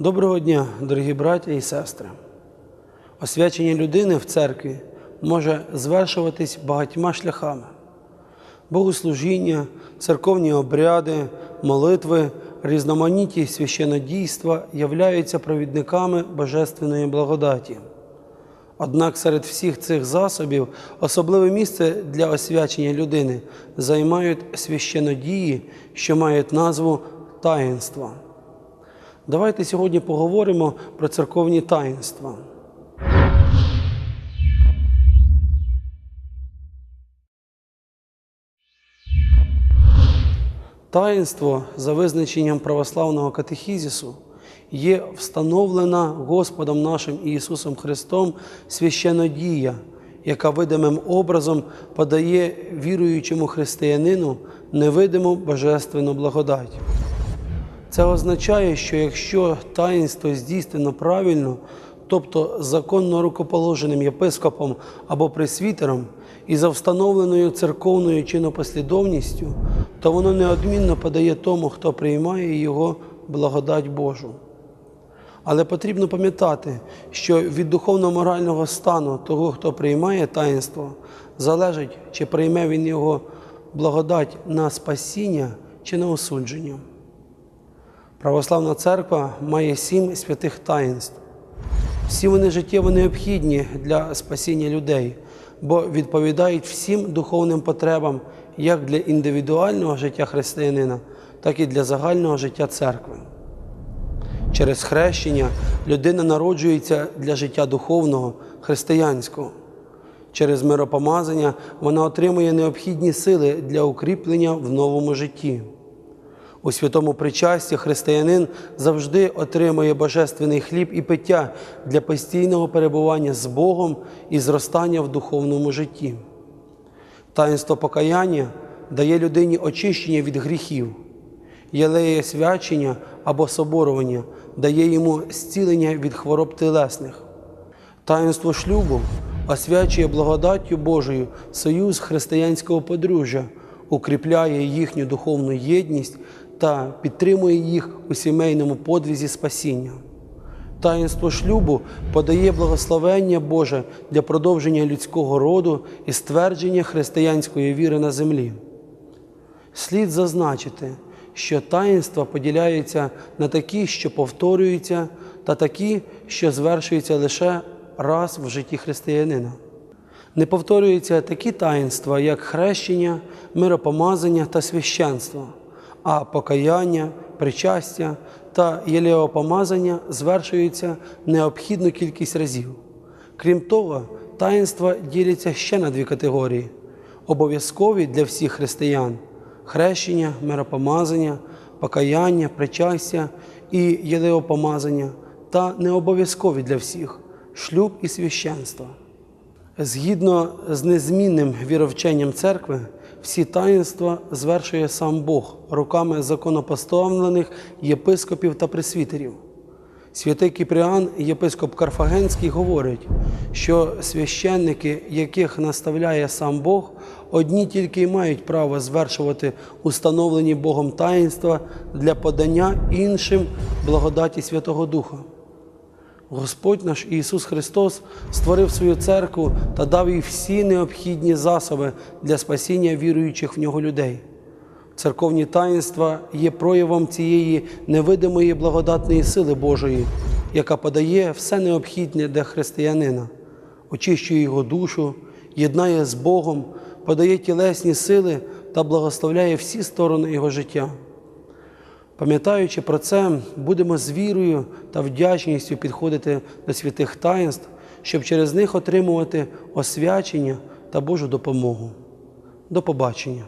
Доброго дня, дорогі браття і сестри. Освячення людини в церкві може звершуватись багатьма шляхами: богослужіння, церковні обряди, молитви, різноманітні священодійства являються провідниками божественної благодаті. Однак серед всіх цих засобів особливе місце для освячення людини займають священодії, що мають назву таїнства. Давайте сьогодні поговоримо про церковні таїнства. Таїнство за визначенням православного катехізісу є встановлена Господом нашим Ісусом Христом священодія, яка видимим образом подає віруючому християнину невидиму божественну благодать. Це означає, що якщо таїнство здійснено правильно, тобто законно рукоположеним єпископом або пресвітером і за встановленою церковною чинопослідовністю, то воно неодмінно подає тому, хто приймає його благодать Божу. Але потрібно пам'ятати, що від духовно-морального стану того, хто приймає таїнство, залежить, чи прийме він його благодать на спасіння чи на осудження. Православна церква має сім святих таїнств. Всі вони життєво необхідні для спасіння людей, бо відповідають всім духовним потребам як для індивідуального життя християнина, так і для загального життя церкви. Через хрещення людина народжується для життя духовного, християнського. Через миропомазання вона отримує необхідні сили для укріплення в новому житті. У святому причасті християнин завжди отримує божественний хліб і пиття для постійного перебування з Богом і зростання в духовному житті. Таїнство покаяння дає людині очищення від гріхів, єлеє свячення або соборування дає йому зцілення від хвороб тілесних. Таїнство шлюбу освячує благодаттю Божою союз християнського подружжя, укріпляє їхню духовну єдність та підтримує їх у сімейному подвізі спасіння. Таїнство шлюбу подає благословення Боже для продовження людського роду і ствердження християнської віри на землі. Слід зазначити, що таїнства поділяються на такі, що повторюються, та такі, що звершуються лише раз в житті християнина. Не повторюються такі таїнства, як хрещення, миропомазання та священство, а покаяння, причастя та єлеопомазання звершуються необхідну кількість разів. Крім того, таїнства діляться ще на дві категорії: обов'язкові для всіх християн хрещення, миропомазання, покаяння, причастя і єлеопомазання та необов'язкові для всіх шлюб і священство. Згідно з незмінним віровченням церкви, всі таїнства звершує сам Бог руками законопоставлених єпископів та пресвітерів. Святий Кіпріан, єпископ Карфагенський, говорить, що священники, яких наставляє сам Бог, одні тільки й мають право звершувати установлені Богом таїнства для подання іншим благодаті Святого Духа. Господь наш Ісус Христос створив свою церкву та дав їй всі необхідні засоби для спасіння віруючих в нього людей. Церковні таїнства є проявом цієї невидимої благодатної сили Божої, яка подає все необхідне для християнина, очищує його душу, єднає з Богом, подає тілесні сили та благословляє всі сторони його життя. Пам'ятаючи про це, будемо з вірою та вдячністю підходити до святих таїнств, щоб через них отримувати освячення та Божу допомогу. До побачення!